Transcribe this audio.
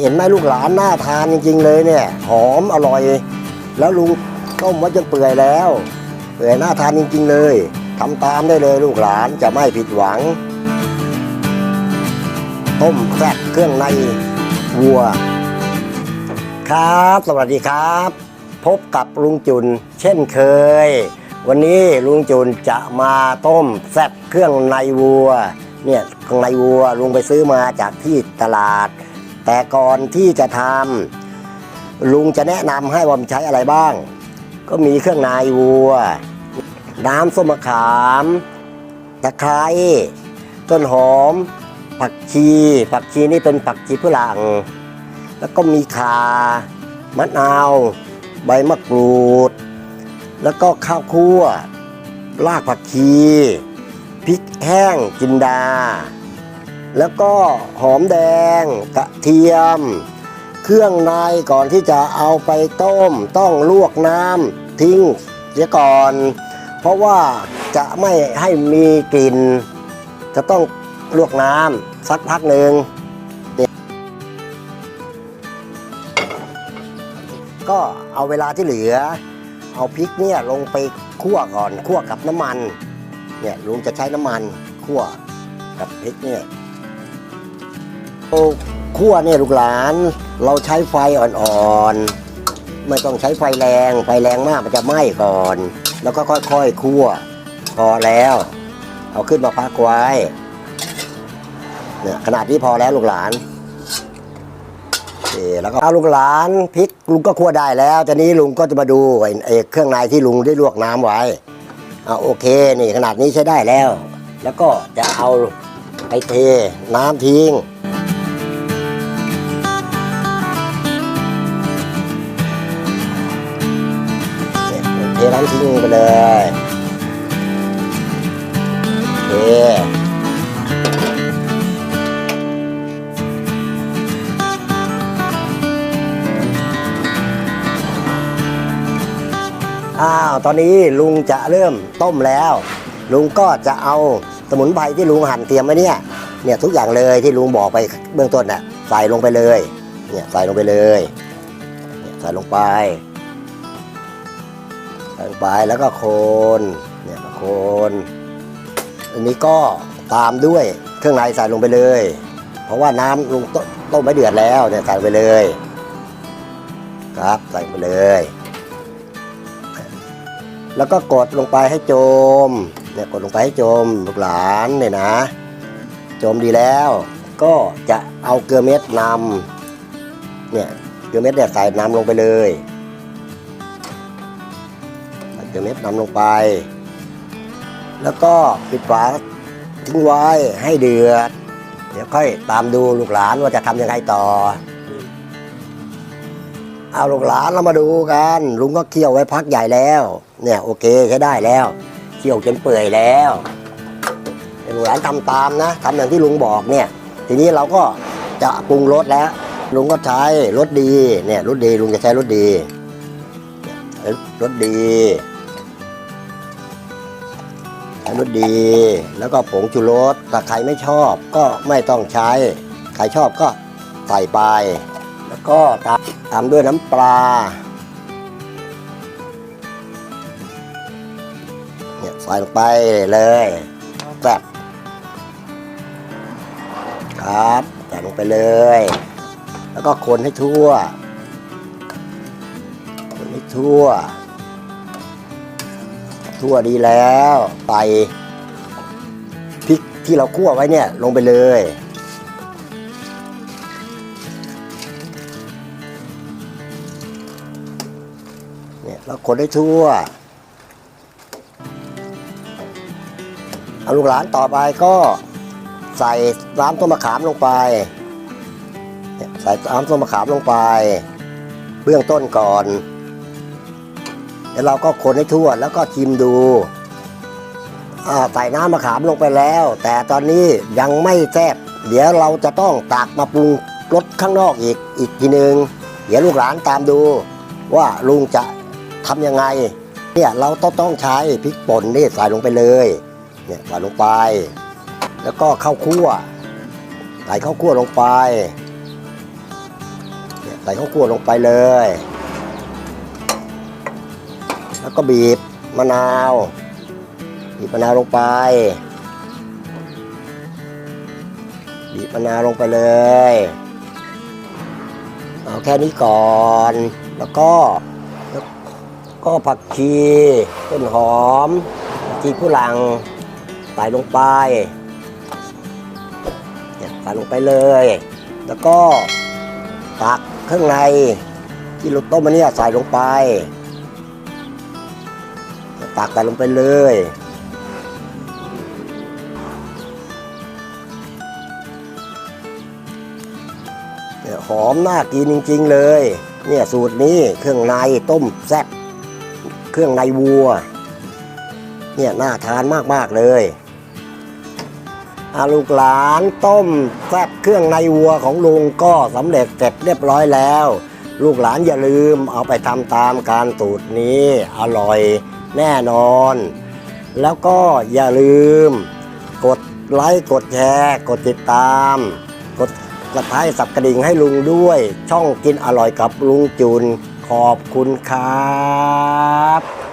เห็นไหมลูกหลานน่าทานจริง ๆ เลยเนี่ย หอมอร่อย แล้วลุงต้มไว้จนเปื่อยแล้ว เปื่อยน่าทานจริง ๆ เลยทำตามได้เลยลูกหลานจะไม่ผิดหวัง ต้มแซ่บเครื่องในวัว ครับ สวัสดีครับ พบกับลุงจุน เช่นเคย วันนี้ลุงจุนจะมาต้มแซ่บเครื่องในวัวเนี่ยเครื่องในวัวลุงไปซื้อมาจากที่ตลาด แต่ก่อนที่จะทำลุงจะแนะนำให้ว่ามใช้อะไรบ้าง ก็มีเครื่องในวัว น้ำส้มมะขามตะไคร้ต้นหอม ผักชี ผักชีนี่เป็นผักชีฝรั่งแล้วก็มีข่ามะนาว ใบมะกรูด แล้วก็ข้าวคั่ว รากผักชีพริกแห้งจินดา แล้วก็หอมแดงกระเทียม เครื่องในก่อนที่จะเอาไปต้ม ต้องลวกน้ำทิ้งเสียก่อน เพราะว่าจะไม่ให้มีกลิ่น จะต้องลวกน้ำสักพักหนึ่งก็เอาเวลาที่เหลือ เอาพริกเนี่ยลงไปคั่วก่อนคั่วกับน้ำมันเนี่ยลุงจะใช้น้ำมันคั่วกับพริกเนี่ย คั่วเนี่ยลูกหลาน เราใช้ไฟอ่อนๆไม่ต้องใช้ไฟแรง ไฟแรงมากมันจะไหม้ก่อน แล้วก็ค่อยๆคั่วพอแล้ว เอาขึ้นมาพักไว้เนี่ยขนาดนี้พอแล้วลูกหลานโอเคแล้วก็เอาลูกหลานพริกลุงก็คั่วได้แล้วตอนนี้ลุงก็จะมาดูไอ้เครื่องในที่ลุงได้ลวกน้ำไว้เอาโอเคนี่ขนาดนี้ใช้ได้แล้ว แล้วก็จะเอาไปเทน้ำทิ้ง เทน้ำทิ้งไปเลยเคอ้าว ตอนนี้ลุงจะเริ่มต้มแล้ว ลุงก็จะเอาสมุนไพรที่ลุงหั่นเตรียมไว้เนี่ย เนี่ยทุกอย่างเลยที่ลุงบอกไปเบื้องต้นน่ะใส่ลงไปเลย เนี่ยใส่ลงไปเลยเนี่ยใส่ลงไป ลงไปแล้วก็โคนเนี่ยโคน อันนี้ก็ตามด้วยเครื่องในใส่ลงไปเลย เพราะว่าน้ำลงต้มต้มไม่เดือดแล้วเนี่ยใส่ไปเลย ครับใส่ไปเลย แล้วก็กดลงไปให้โจมเนี่ยกดลงไปให้โจมลูกหลานเนี่ยนะโจมดีแล้ว ก็จะเอาเกลือเม็ดนำเนี่ยเกลือเม็ดเนี่ยใส่น้ำลงไปเลย เม็ดนำลงไป แล้วก็ปิดฝาทิ้งไว้ให้เดือด เดี๋ยวค่อยตามดูลูกหลานว่าจะทำยังไงต่อ เอาลูกหลานเรามาดูกัน ลุงก็เคี่ยวไว้พักใหญ่แล้ว เนี่ยโอเคใช้ได้แล้ว เคี่ยวจนเปื่อยแล้วลูกหลานทำตามนะทำอย่างที่ลุงบอกเนี่ย ทีนี้เราก็จะปรุงรสแล้ว ลุงก็ใช้รสดีเนี่ยรสดีลุงจะใช้รสดีเนี่ยรสดี ใช้รสดี แล้วก็ผงชูรสถ้าใครไม่ชอบก็ไม่ต้องใช้ ใครชอบก็ใส่ไป แล้วก็ตามตามด้วยน้ำปลาเนี่ยใส่ลงไปเลยแซ่บครับใส่ลงไปเลย แล้วก็คนให้ทั่ว คนให้ทั่ว ทั่วดีแล้วใส่พริกที่เราคั่วไว้เนี่ยลงไปเลยเนี่ยแล้วคนให้ทั่วเอาลูกหลานต่อไปก็ใส่น้ำต้มมะขามลงไป ใส่น้ำต้มมะขามลงไป เบื้องต้นก่อน แล้วเราก็คนให้ทั่ว แล้วก็ชิมดูใส่น้ำมะขามลงไปแล้ว แต่ตอนนี้ยังไม่แซ่บเดี๋ยวเราจะต้องตักมาปรุงรสข้างนอกอีกอีกทีหนึ่งเดี๋ยวลูกหลานตามดู ว่าลุงจะทำยังไงเนี่ยเราต้องต้องใช้พริกป่นนี่ใส่ลงไปเลยเนี่ยใส่ลงไป แล้วก็ข้าวคั่วใส่ข้าวคั่วลงไปเนี่ยใส่ข้าวคั่วลงไปเลย แล้วก็บีบมะนาว บีบมะนาวลงไป บีบมะนาวลงไปเลย เอาแค่นี้ก่อน แล้วก็วก็ผักชีต้นหอมชีผู้หลังใส่ลงไปใส่ลงไปเลย แล้วก็ตักเครื่องในที่เราต้มมาเนี่ยใส่ลงไป ตักใส่ลงไปเลยเนี่ยหอมน่ากินจริง ๆ เลย เนี่ยสูตรนี้เครื่องในต้มแซ่บเครื่องในวัว เนี่ยน่าทานมาก ๆ เลยอาลูกหลานต้มแซ่บเครื่องในวัวของลุงก็สำเร็จเสร็จเรียบร้อยแล้ว ลูกหลานอย่าลืมเอาไปทำตามการสูตรนี้อร่อย แน่นอน แล้วก็อย่าลืม กดไลค์กดแชร์กดติดตาม กดกระท้ายสับกระดิ่งให้ลุงด้วย ช่องกินอร่อยกับลุงจุนขอบคุณครับ